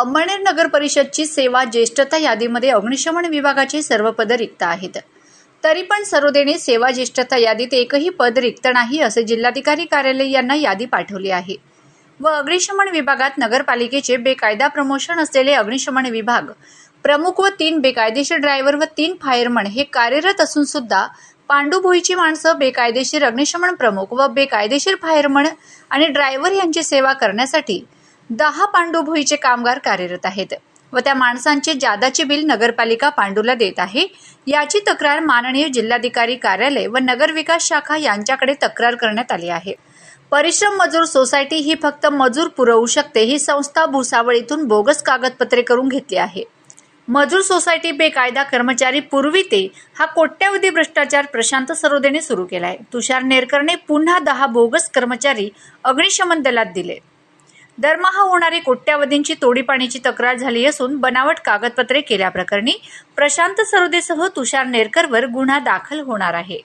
अंमळनेर नगर परिषदची सेवा ज्येष्ठता यादीमध्ये अग्निशमन विभागाचे सर्व पद रिक्त आहेत. तरी पण सरोदेने सेवा ज्येष्ठता यादीत एकही पद रिक्त नाही असे जिल्हाधिकारी कार्यालय यांना यादी पाठवली आहे. व अग्निशमन विभागात नगरपालिकेचे बेकायदा प्रमोशन असलेले अग्निशमन विभाग प्रमुख व तीन बेकायदेशीर ड्रायव्हर व तीन फायरमन हे कार्यरत असून सुद्धा पांडुभोईची माणसं बेकायदेशीर अग्निशमन प्रमुख व बेकायदेशीर फायरमन आणि ड्रायव्हर यांची सेवा करण्यासाठी दहा पांडुभोईचे कामगार कार्यरत आहेत व त्या माणसांचे जादाचे बिल नगरपालिका पांडूला देत आहे. याची तक्रार माननीय जिल्हाधिकारी कार्यालय व नगरविकास शाखा यांच्याकडे तक्रार करण्यात आली आहे. परिश्रम मजूर सोसायटी ही फक्त मजूर पुरवू शकते ही संस्था भुसावळीतून बोगस कागदपत्रे करून घेतली आहे. मजूर सोसायटी बेकायदा कर्मचारी पुरविते हा कोट्यावधी भ्रष्टाचार प्रशांत सरोदेने सुरू केलाय. तुषार नेरकरने पुन्हा दहा बोगस कर्मचारी अग्निशमन दलात दिले. दरमहा होणारी कोट्यावधींची तोडीपाणीची तक्रार झाली असून बनावट कागदपत्रे केल्याप्रकरणी प्रशांत सरोदेसह तुषार नेरकरवर गुन्हा दाखल होणार आहे.